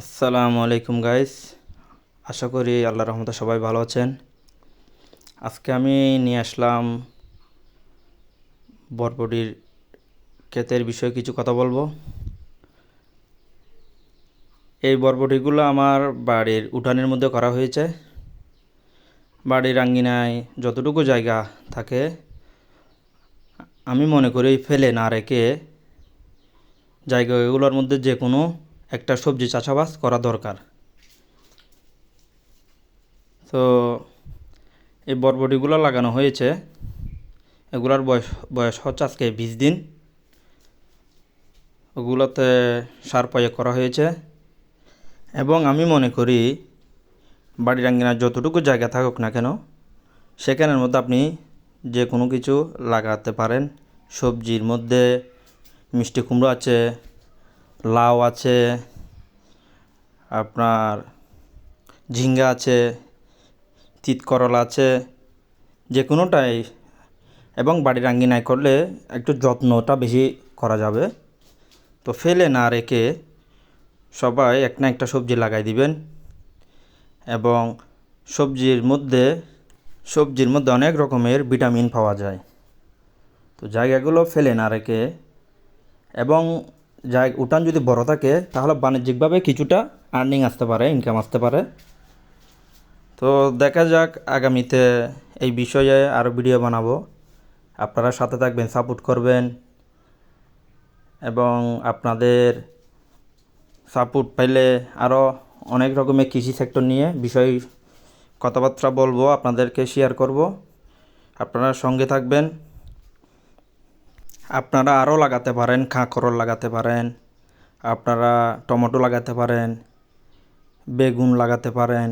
আসসালামু আলাইকুম গাইস আশা করি আল্লাহ রহমতে সবাই ভালো আছেন। আজকে আমি নিয়ে আসলাম বরবটির ক্ষেতের বিষয়ে কিছু কথা বলব। এই বরবটিগুলো আমার বাড়ির উঠানের মধ্যে করা হয়েছে। বাড়ির আঙ্গিনায় যতটুকু জায়গা থাকে, আমি মনে করি ফেলে না রেখে জায়গাগুলোর মধ্যে যে কোনো একটা সবজি চাষাবাদ করা দরকার। তো এই বরবটিগুলো লাগানো হয়েছে। এগুলার বয়স বয়স হচ্ছে আজকে বিশ দিন। ওগুলোতে সার প্রয়োগ করা হয়েছে। এবং আমি মনে করি বাড়ির আঙ্গিনার যতটুকু জায়গা থাকুক না কেন, সেখানের মধ্যে আপনি যে কোনো কিছু লাগাতে পারেন। সবজির মধ্যে মিষ্টি কুমড়ো আছে লাউ আছে, আপনার ঝিঙ্গা আছে তিত করলা আছে, যে কোনোটাই। এবং বাড়ির আঙ্গিনায় করলে একটু যত্নটা বেশি করা যাবে। তো ফেলে না রেখে সবাই এক না একটা সবজি লাগাই দিবেন। এবং সবজির মধ্যে সবজির মধ্যে অনেক রকমের ভিটামিন পাওয়া যায়। তো জায়গাগুলো ফেলে না রেখে এবং জায় উঠান যদি বড় থাকে, তাহলে বাণিজ্যিকভাবে কিছুটা আর্নিং আসতে পারে ইনকাম আসতে পারে। তো দেখা যাক আগামীতে এই বিষয়ে আরও ভিডিও বানাবো। আপনারা সাথে থাকবেন সাপোর্ট করবেন। এবং আপনাদের সাপোর্ট পাইলে আরও অনেক রকমের কৃষি সেক্টর নিয়ে বিষয় কথাবার্তা বলব, আপনাদেরকে শেয়ার করব। আপনারা সঙ্গে থাকবেন। আপনারা আরও লাগাতে পারেন, কাঁকরোল লাগাতে পারেন, আপনারা টমেটো লাগাতে পারেন, বেগুন লাগাতে পারেন,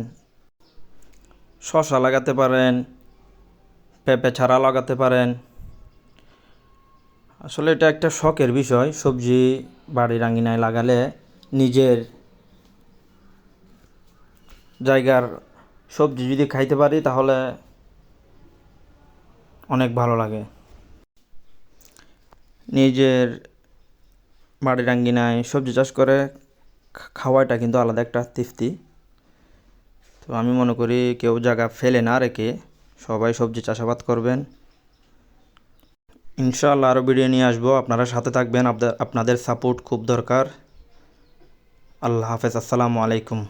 শসা লাগাতে পারেন, পেঁপে ছাড়া লাগাতে পারেন। আসলে এটা একটা শখের বিষয়, সবজি বাড়ির আঙিনায় লাগালে নিজের জায়গার সবজি যদি খাইতে পারি তাহলে অনেক ভালো লাগে। নিজের বাড়ির আঙ্গিনায় সবজি চাষ করে খাওয়াটা কিন্তু আলাদা একটা তৃপ্তি। তো আমি মনে করি কেউ জায়গা ফেলে না রেখে সবাই সবজি চাষাবাদ করবেন। ইনশাআল্লাহ আরও ভিডিও নিয়ে আসব। আপনারা সাথে থাকবেন। আপনাদের সাপোর্ট খুব দরকার। আল্লাহ হাফেজ। আসসালামু আলাইকুম।